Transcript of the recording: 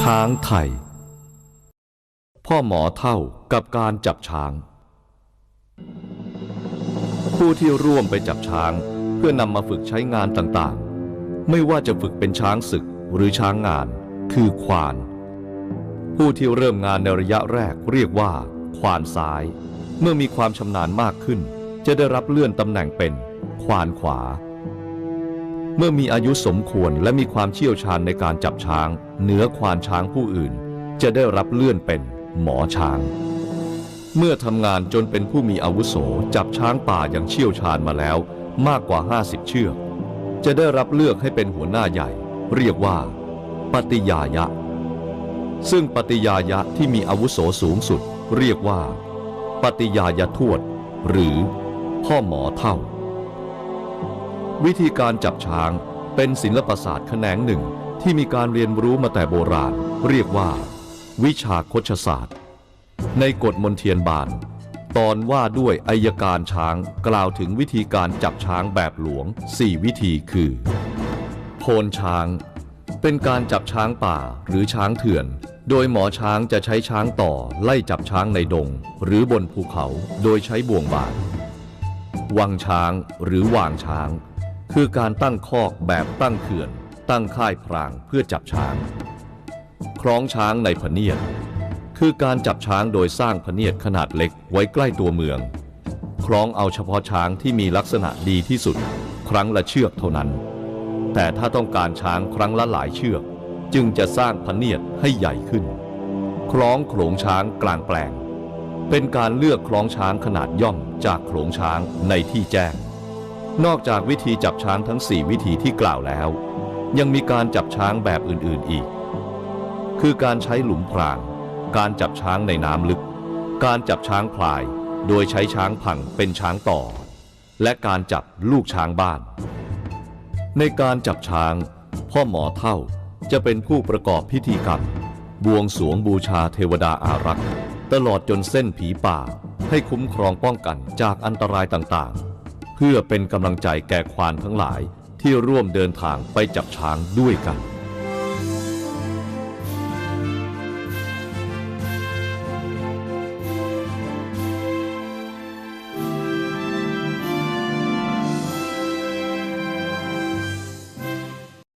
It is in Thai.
ช้างไทย พ่อหมอเท่ากับการจับช้าง ผู้ที่ร่วมไปจับช้างเพื่อนำมาฝึกใช้งานต่างๆ ไม่ว่าจะฝึกเป็นช้างศึกหรือช้างงาน คือควาน ผู้ที่เริ่มงานในระยะแรกเรียกว่า ควานซ้าย เมื่อมีความชำนาญมากขึ้น จะได้รับเลื่อนตำแหน่งเป็น ควานขวา เมื่อมีอายุสมควรและมีความเชี่ยวชาญในการจับช้าง เหนือควานช้างผู้อื่น จะได้รับเลื่อนเป็นหมอช้าง เมื่อทำงานจนเป็นผู้มีอาวุโสจับช้างป่าอย่างเชี่ยวชาญมาแล้วมากกว่า 50 เชือก จะได้รับเลือกให้เป็นหัวหน้าใหญ่ เรียกว่า ปฏิยายะ ซึ่งปฏิยายะที่มีอาวุโสสูงสุด เรียกว่า ปฏิยายทวด หรือ พ่อหมอเท่า วิธีการจับช้างเป็นศิลปศาสตร์แขนงหนึ่งที่มีการเรียนรู้มาแต่โบราณ เรียกว่า วิชาคชศาสตร์ ในกฎมนเทียนบาน ตอนว่าด้วยอายการช้างกล่าวถึงวิธีการจับช้างแบบหลวง 4 วิธีคือ โพนช้าง เป็นการจับช้างป่าหรือช้างเถื่อน โดยหมอช้างจะใช้ช้างต่อไล่จับช้างในดง หรือบนภูเขาโดยใช้บ่วงบาดวังช้างหรือวางช้าง คือการตั้งคอกแบบตั้งเขื่อน ตั้งค่ายพรางเพื่อจับช้าง คล้องช้างในพเนียด คือการจับช้างโดยสร้างพเนียดขนาดเล็กไว้ใกล้ตัวเมือง คล้องเอาเฉพาะช้างที่มีลักษณะดีที่สุด ครั้งละเชือกเท่านั้น แต่ถ้าต้องการช้างครั้งละหลายเชือก จึงจะสร้างพเนียดให้ใหญ่ขึ้น คล้องโขลงช้างกลางแปลง เป็นการเลือกคล้องช้างขนาดย่อมจากโขลงช้างในที่แจ้ง นอกจากวิธีจับช้างทั้ง 4 วิธีที่กล่าวแล้ว ยังมีการจับช้างแบบอื่นๆอีก คือการใช้หลุมพราง การจับช้างในน้ำลึก การจับช้างพลาย โดยใช้ช้างผังเป็นช้างต่อ และการจับลูกช้างบ้าน ในการจับช้าง พ่อหมอเท่าจะเป็นผู้ประกอบพิธีกรรม บวงสรวงบูชาเทวดาอารักษ์ ตลอดจนเส้นผีป่าให้คุ้มครองป้องกันจากอันตรายต่างๆ พื่อเป็นกำลังใจแก่ควานทั้งหลายที่ร่วมเดินทางไปจับช้างด้วยกัน